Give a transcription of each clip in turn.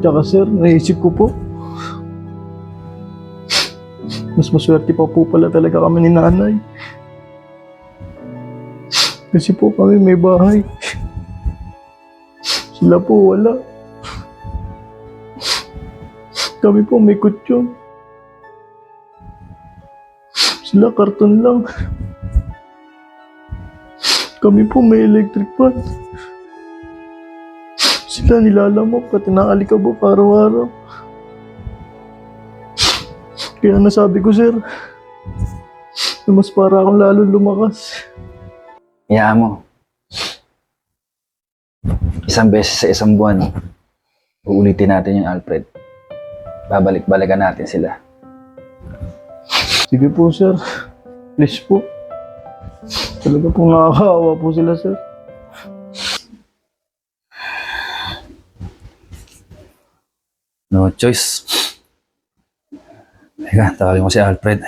Tsaka sir, naisip ko po. Mas maswerte pa po pala talaga kami ni nanay. Kasi po kami may bahay. Sila po wala. Kami po may kutsyon. Sila karton lang. Kami po may electric fan. Sila nilalamok at inaalikabok araw-araw. Kaya nasabi ko, sir, na mas para akong lalo lumakas. Hayaan mo. Isang beses sa isang buwan, uulitin natin yung Alfred. Babalik-balikan natin sila. Sige po, sir. Please po. Talaga po nakakaawa po sila, sir. No choice. Teka, tawagin ko si Alfred.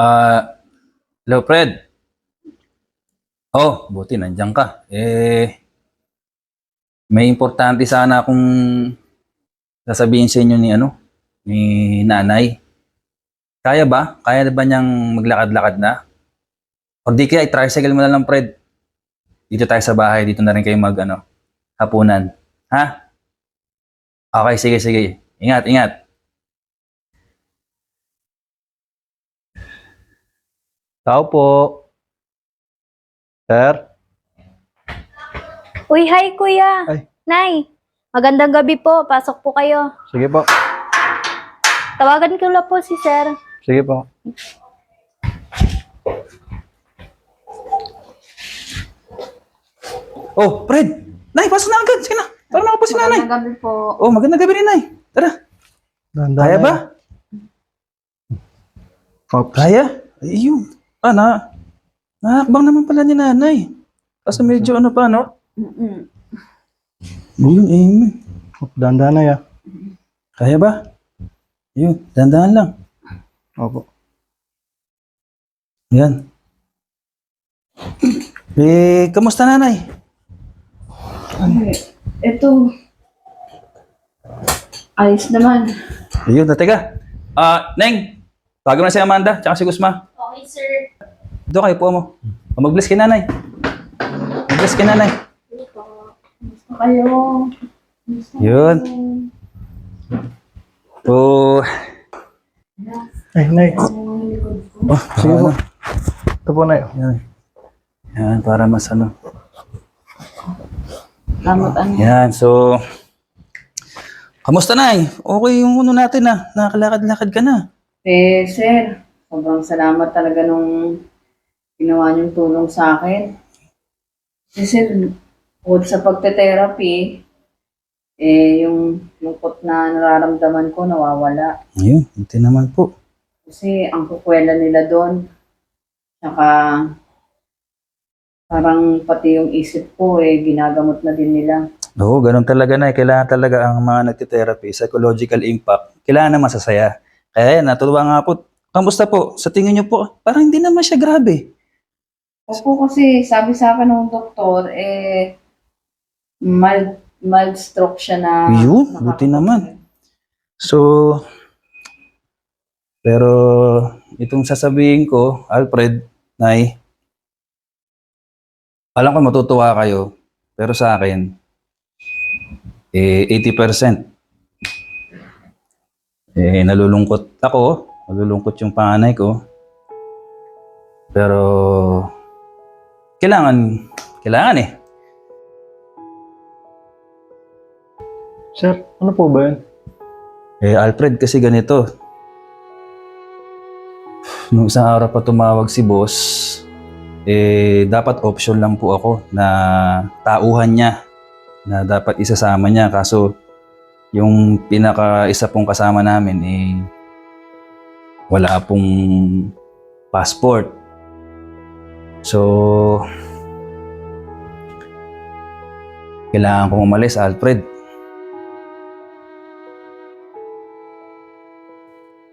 Ah, hello Fred. Oh, buti nandiyan ka. Eh, may importante sana akong sasabihin sa inyo ni ano, ni nanay. Kaya ba? Kaya ba niyang maglakad-lakad na? O di kaya, i-tricycle mo na lang, Fred. Dito tayo sa bahay, dito na rin kayo mag, ano, hapunan. Ha? Okay, sige, sige. Ingat, ingat. Tao po. Sir? Uy, hi kuya. Ay. Nay, magandang gabi po. Pasok po kayo. Sige po. Tawagan ko lang po si sir. Sige po. Oh, Fred! Nay, pasok na agad. Sige na. Para makapos si nanay. gabi po. Oh, magandang gabi rin, Nay. Tara. Dahan-dahan Kaya na ba? yan. Ops. Kaya? Ayun. Ah, na. Nakakbang naman pala ni nanay. Kasi medyo ano pa, no? Ayun, eh. Ops, dahan-dahan na yan. Kaya ba? Ayun, dandahan lang. Opo. Yan. Eh, kamusta nanay? Ito. Ayos naman. Ayun, na teka. Ah, Neng, tawagin mo na si Amanda, tsaka si Gusma. Okay, sir. Doon kayo po mo. O, mag-bless kay nanay. Mag-bless kay nanay. Gusto kayo. Yun. Oh, Ay, Nay. oh Sige po. Ito po, Nay. Yan. Yan, para mas ano. Salamat ano. Yan, so... Kamusta na Okay yung ano natin ah. Nakakalakad-lakad ka na. Eh, sir. Sobrang salamat talaga nung ginawa niyong tulong sa akin. Kasi sir, bukod sa pagte-therapy, eh, yung lungkot na nararamdaman ko nawawala. Ayun, buti naman po. Kasi ang kukwela nila doon, saka parang pati yung isip ko eh, ginagamot na din nila. Oo, ganun talaga na. Kailangan talaga ang mga nagtitherapy, psychological impact, kailangan na masasaya. Kaya yan, natuwa nga po. Kamusta po? Sa tingin niyo po, parang hindi naman siya grabe. Opo kasi sabi sa akin ng doktor, eh, mild, mild stroke siya na. Yun, buti naman. So, pero itong sasabihin ko, Alfred, Nay, alam ko matutuwa kayo, pero sa akin, eh, 80%. Eh, nalulungkot ako, nalulungkot yung panganay ko. Pero, kailangan, kailangan eh. Sir, ano po ba yun? Eh, Alfred, kasi ganito. Nung isang araw pa tumawag si boss, eh, dapat option lang po ako na tauhan niya na dapat isasama niya. Kaso, yung pinaka isa pong kasama namin, eh, wala pong passport. So, kailangan kong umalis, Alfred.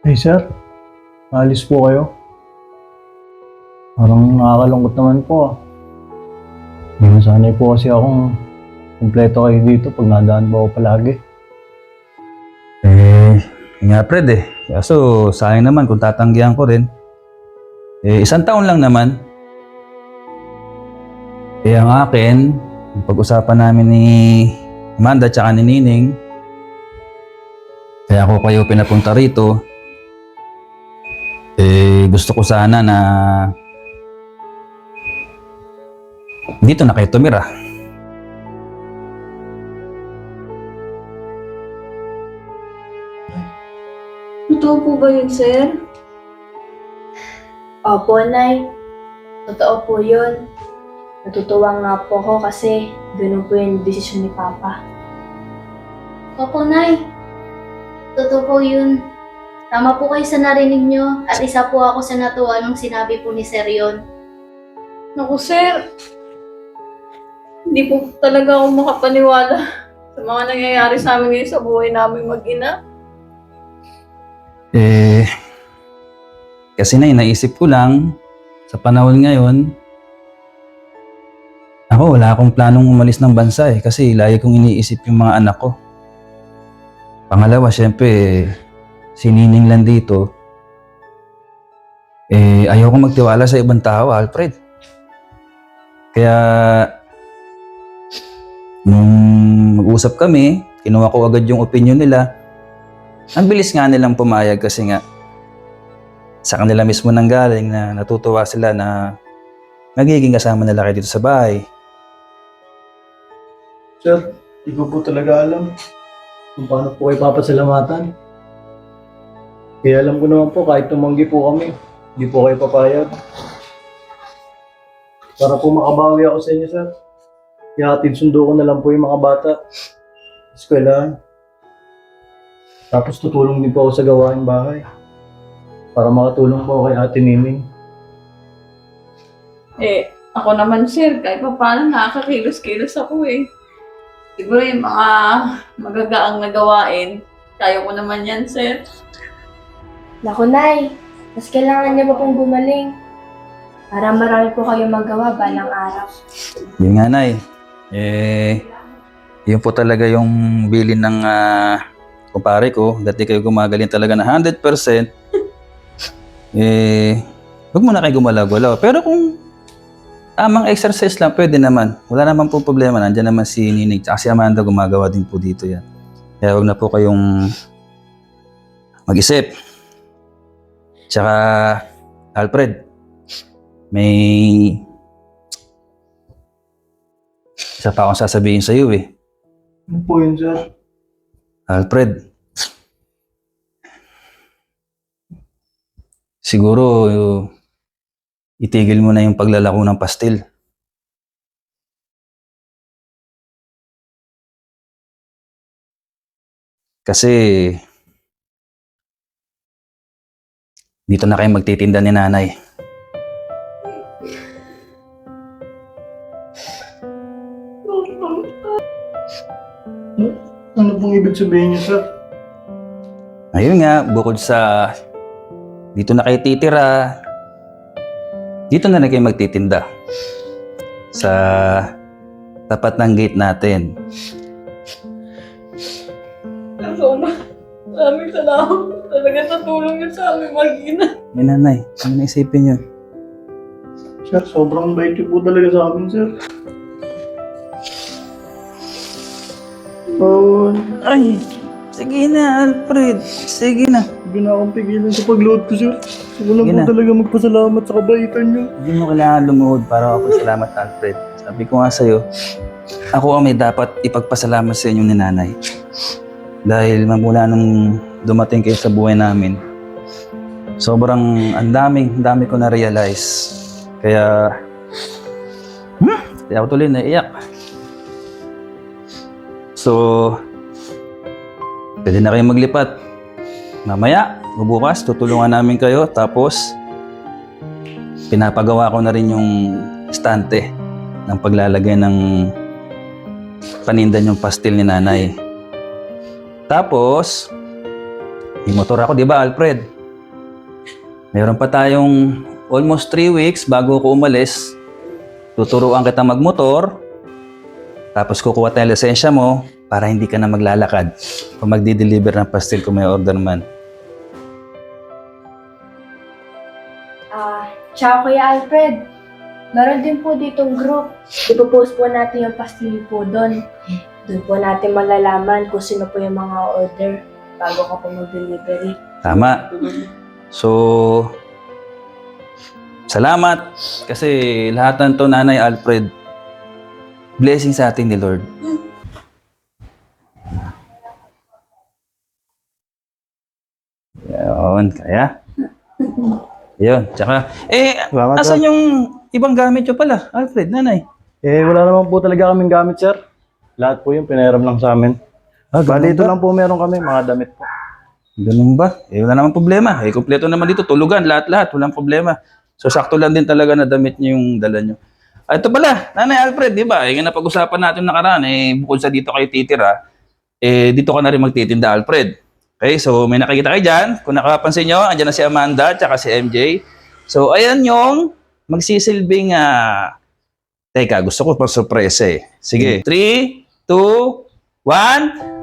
Hey, sir. Alis po kayo. Parang nakakalungkot naman po ah. Hindi mo sanay po kasi akong kumpleto kayo dito pag nadaan po ako palagi. Eh, yun nga Fred eh. Kaso sayang naman kung tatanggihan ko rin. Eh, isang taon lang naman. Eh, ang akin, pag-usapan namin ni Amanda tsaka ni Nining, kaya ako kayo pinapunta rito, eh, gusto ko sana na dito na kayo tumira. Totoo po ba yun, sir? Opo, Nay. Totoo po yun. Natutuwa nga po ako kasi ganun po yung desisyon ni Papa. Opo, Nay. Totoo po yun. Tama po kayo sa narinig nyo at isa po ako sa natuwa nung sinabi po ni Sir yun. Naku, sir. Hindi po talaga ako makapaniwala sa mga nangyayari sa amin ngayon sa buhay namin mag-ina. Eh, kasi na naisip ko lang, sa panahon ngayon, ako wala akong planong umalis ng bansa eh, kasi lagi kong iniisip yung mga anak ko. Pangalawa, syempre, si Nining lang dito, eh, ayaw ko magtiwala sa ibang tao, Alfred. Kaya, nung mag-usap kami, kinuha ko agad yung opinion nila, ang bilis nga nilang pumayag kasi nga sa kanila mismo nang galing na natutuwa sila na magiging kasama nila kayo dito sa bahay. Sir, hindi ko po talaga alam kung paano po kayo papasalamatan. Kaya alam ko naman po, kahit tumanggi po kami, hindi po kayo papayag. Para po makabawi ako sa inyo, sir. Ihatid sundo ko na lang po yung mga bata. sa Eskwelahan. Tapos tutulong din po ako sa gawaing bahay. Para makatulong po ako kay Ate Nining. Eh, ako naman, sir, kahit pa paano nakakakilos-kilos ako eh. Siguro yung mga magagaang na gawain, kaya ko naman yan, sir. Naku, Nay. Mas kailangan niya pa pong gumaling. Para marami po kayong magawa balang araw. Yun nga, Nay. Eh, yun po talaga yung bilin ng ah, kumpare ko. Dati kayo gumagaling talaga na 100%. eh, huwag mo na kayo gumalaw-galaw. Pero kung tamang exercise lang, pwede naman. Wala naman po problema. Nandiyan naman si Ninig. Tsaka si Amanda gumagawa din po dito yan. Kaya huwag na po kayong mag-isip. Tsaka, Alfred, may isa pa akong sasabihin sa iyo eh. Ano po yun, sir? Alfred. Siguro uh, itigil mo na yung paglalako ng pastil. Kasi dito na kayo magtitinda ni nanay. Ano pong ibig sabihin niyo, sir? Ayun nga, bukod sa dito na kayo titira, dito na na kayo magtitinda sa tapat ng gate natin. So, maraming salamat. Talaga natulong yun sa amin mag-ina. May nanay, ano na isipin yun? Sir, sobrang bait niyo po talaga sa amin, sir. Oh, Ay, sige na Alfred, sige na. hindi na akong pigilan sa pag-load ko, sir. Lang Sige po talaga magpasalamat sa kabaitan niyo. Hindi mo kailangan lumuhod para ako salamat Alfred. Sabi ko nga sa'yo, ako ang may dapat ipagpasalamat sa inyo ni nanay. Dahil magmula nung dumating kayo sa buhay namin, sobrang ang daming, ang dami ko na-realize. Kaya, hmm, kaya ako tuloy naiiyak. So, pwede na kayong maglipat. Mamaya, bubukas, tutulungan namin kayo. Tapos, pinapagawa ko na rin yung estante ng paglalagay ng panindan yung pastil ni nanay. Tapos, may motor ako, di ba Alfred? Meron pa tayong almost 3 weeks bago ako umalis. tuturuan kita magmotor, tapos kukuha tayo lisensya mo para hindi ka na maglalakad kung magdi-deliver ng pastil kung may order man. Ah, tsaka Kuya Alfred, meron din po ditong group. Ipopost po natin yung pastili po doon. Doon po natin malalaman kung sino po yung mga order bago ka po mag-delivery. Tama. So, salamat kasi lahat ng to, Nanay Alfred, blessing sa atin ni Lord. Yun, kaya. Yun, tsaka, eh, Salamat, asan yung ibang gamit nyo pala, Alfred, Nanay? Eh, wala naman po talaga kaming gamit, sir. Lahat po yung pinahiram lang sa amin. Ah, Bali, ito lang po meron kami, mga damit po. Ganun ba? Eh, wala namang problema. Eh, kompleto naman dito. Tulugan, lahat-lahat. Walang problema. So, sakto lang din talaga na damit niyo yung dala niyo. Ah, ito pala, Nanay Alfred, di ba? Eh, yung napag-usapan natin nakaraan, eh, bukod sa dito kayo titira, eh, dito ka na rin magtitinda, Alfred. Okay, so may nakikita kayo dyan. Kung nakapansin nyo, andyan na si Amanda, tsaka si MJ. So, ayan yung magsisilbing, ah, teka, gusto ko pang sorpresa eh. Sige, 3, 2, 1,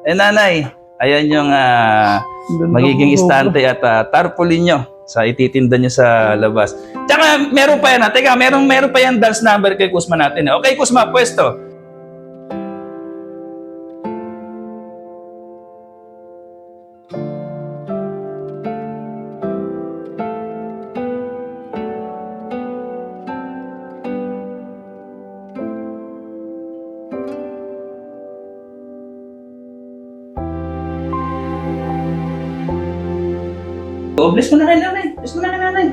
Eh nanay, ayan yung ah, magiging istante at ah, tarpaulin nyo sa ititinda nyo sa labas. Tsaka meron pa yan. ah. Teka, meron, meron pa yan dance number kay Kusma natin. Okay, Kusma, pwesto. Oh, bless mo na kay nanay. Bless mo na kay nanay.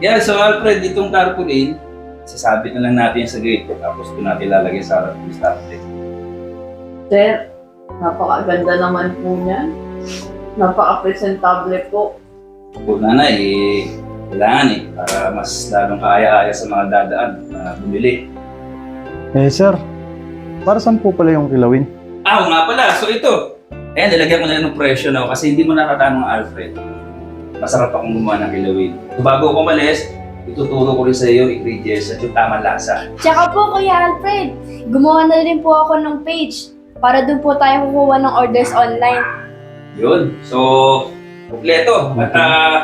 Yeah, so Alfred, itong tarpaulin, sasabit na lang natin sa gate. Tapos doon natin lalagay sa harap ng stante. Sir, napakaganda naman po niyan. Napaka-presentable po. Po nanay, eh, kailangan eh, para mas lalong kaaya-aya sa mga dadaan na bumili. Eh, sir, para saan po pala yung kilawin? Ah, oo nga pala. So ito. Ayan, nilagyan ko na lang ng presyo na kasi hindi mo nakatanong Alfred. Masarap akong gumawa ng kilawin. So, bago ko umalis, ituturo ko rin sa iyo ingredients at yung tamang lasa. Tsaka po Kuya Alfred, gumawa na rin po ako ng page para doon po tayo kukuha ng orders online. Yun. So, kompleto. At ah,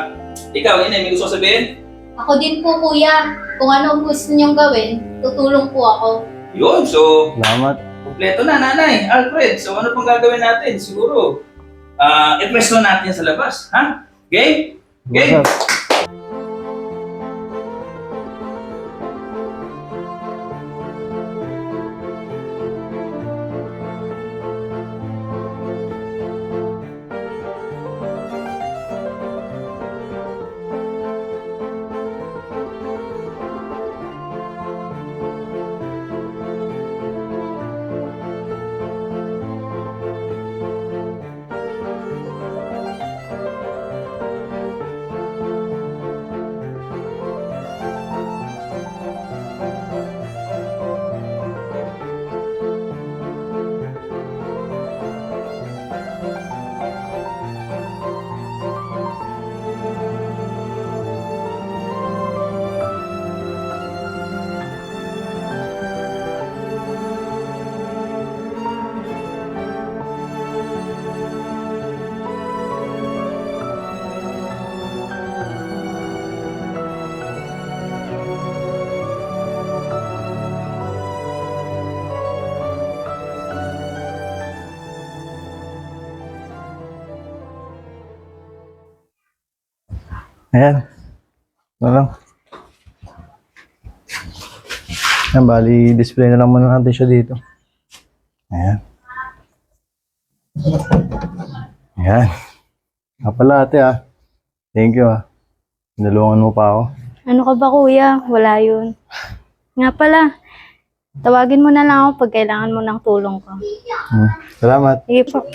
ikaw, Inay, may gusto sabihin? Ako din po kuya, kung ano ang gusto niyong gawin, tutulong po ako. Yun. So, Salamat. kompleto na, nanay. Alfred, so ano pang gagawin natin? Siguro, ah, i-press na natin sa labas. Ha? Game? Game? Sir. Ayan. Ano lang. Ayan, bali, display na lang muna natin siya dito. Ayan. Ayan. Nga pala ate ah. Thank you ah. Tinulungan mo pa ako. Ano ka ba kuya? Wala yun. Nga pala, tawagin mo na lang ako pag kailangan mo ng tulong ko. Hmm. Salamat. Sige po.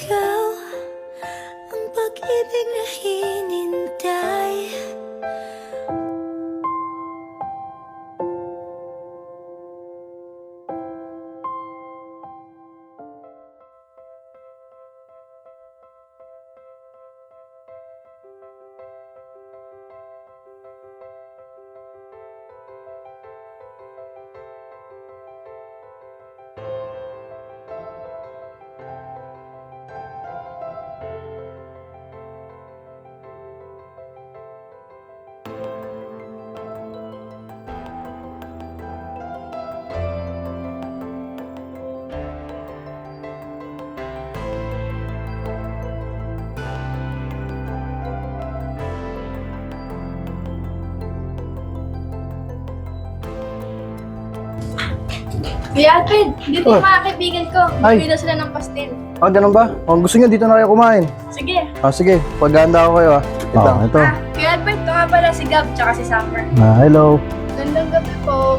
Kuya Alfred, dito Oh. yung mga kaibigan ko. Ay. Daw sila ng pastel. Ah, ganun ba? Kung gusto nyo, dito na kayo kumain. Sige. Ah, sige. Paghahanda ako kayo ah. Ito. Ah, ito. Ah, Kuya Alfred, ito nga pala si Gab tsaka si Summer. Ah, hello. Gandang gabi po.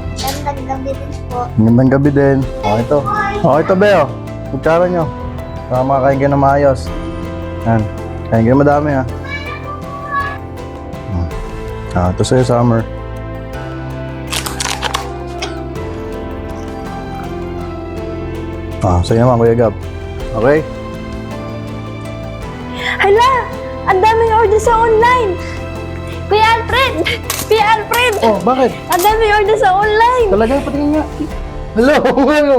Magandang gabi din. Ah, ito. Oh, ito, Beo. Magkara nyo. Para makakain kayo na maayos. Yan. Kain kayo madami ah. Hmm. Ah, ito sa'yo, Summer. Ah, sa'yo naman, Kuya Gab. Okay? Hala! Ang daming order sa online! Kuya Alfred! Kuya Alfred! Oh, bakit? Ang daming order sa online! Talaga, patingin nga. Hello, hello.